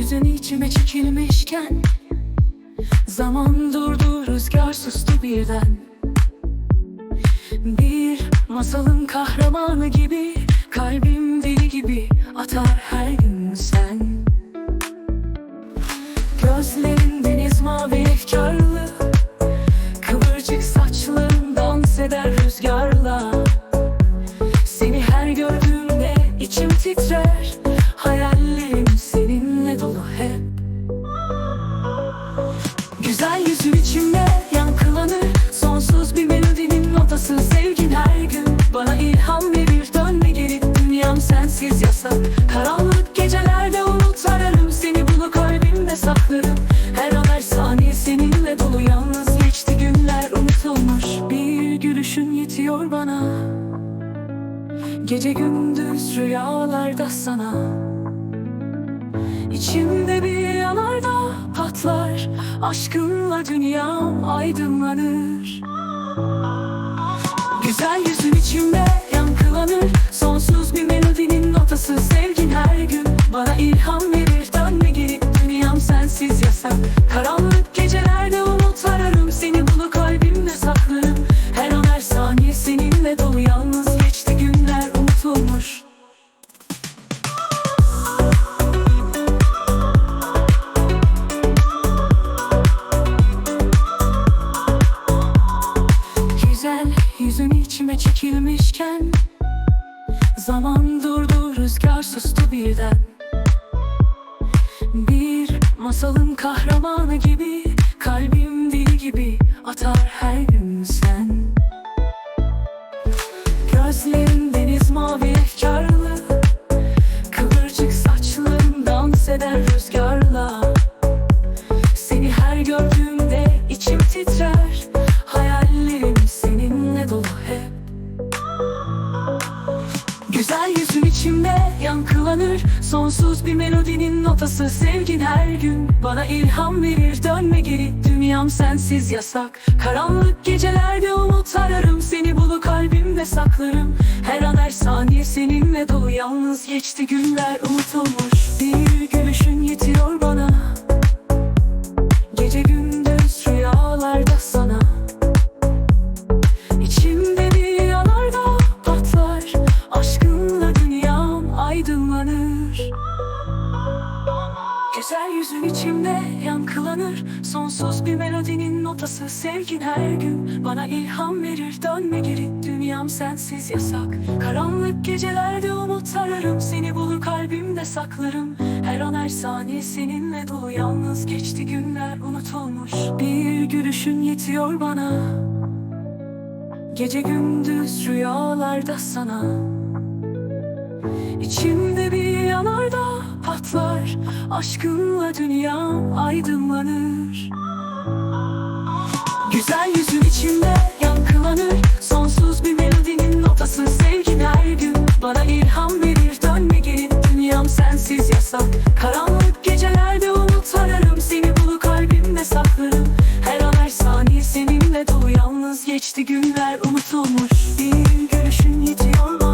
yüzün içime çekilmişken Zaman durdu rüzgar sustu birden. Bir masalın kahramanı gibi Kalbim deli gibi atar her gün sen. Gözlerin deniz mavi efkarlı Kıvırcık saçların dans eder rüzgarla. Seni her gördüğümde içim titrer yetiyor bana. Gece gündüz rüyalarda sana. İçimde bir yanardağ patlar Aşkınla dünyam aydınlanır. Güzel yüzün içimde çekilmişken Zaman durdu rüzgar sustu birden. Bir masalın kahramanı gibi Kalbim deli gibi atar her gün sen. Gözlerin deniz mavi efkarlı Kıvırcık saçların dans eder rüzgarla yankılanır. Sonsuz bir melodinin notası Sevgin her gün. Bana ilham verir Dönme geri. Dünyam sensiz yasak. Karanlık gecelerde umut ararım. Seni bulup kalbimde saklarım. Her an her saniye seninle dolu. Yalnız geçti günler unutulmuş Güzel yüzün içimde yankılanır. Sonsuz bir melodinin notası Sevgin her gün. Bana ilham verir Dönme geri. Dünyam sensiz yasak. Karanlık gecelerde umut ararım. Seni bulur kalbimde saklarım. Her an her saniye seninle dolu. Yalnız geçti günler unutulmuş. Bir gülüşün yetiyor bana. Gece gündüz rüyalarda sana. İçimde bir yanardağ patlar Aşkınla dünyam aydınlanır. Güzel yüzün içimde yankılanır. Sonsuz bir melodinin notası Sevgin her gün. Bana ilham verir Dönme geri. Dünyam sensiz yasak. Karanlık gecelerde umut ararım. Seni bulup kalbimde saklarım. Her an her saniye seninle dolu. Yalnız geçti günler unutulmuş Bir gülüşün yetiyor bana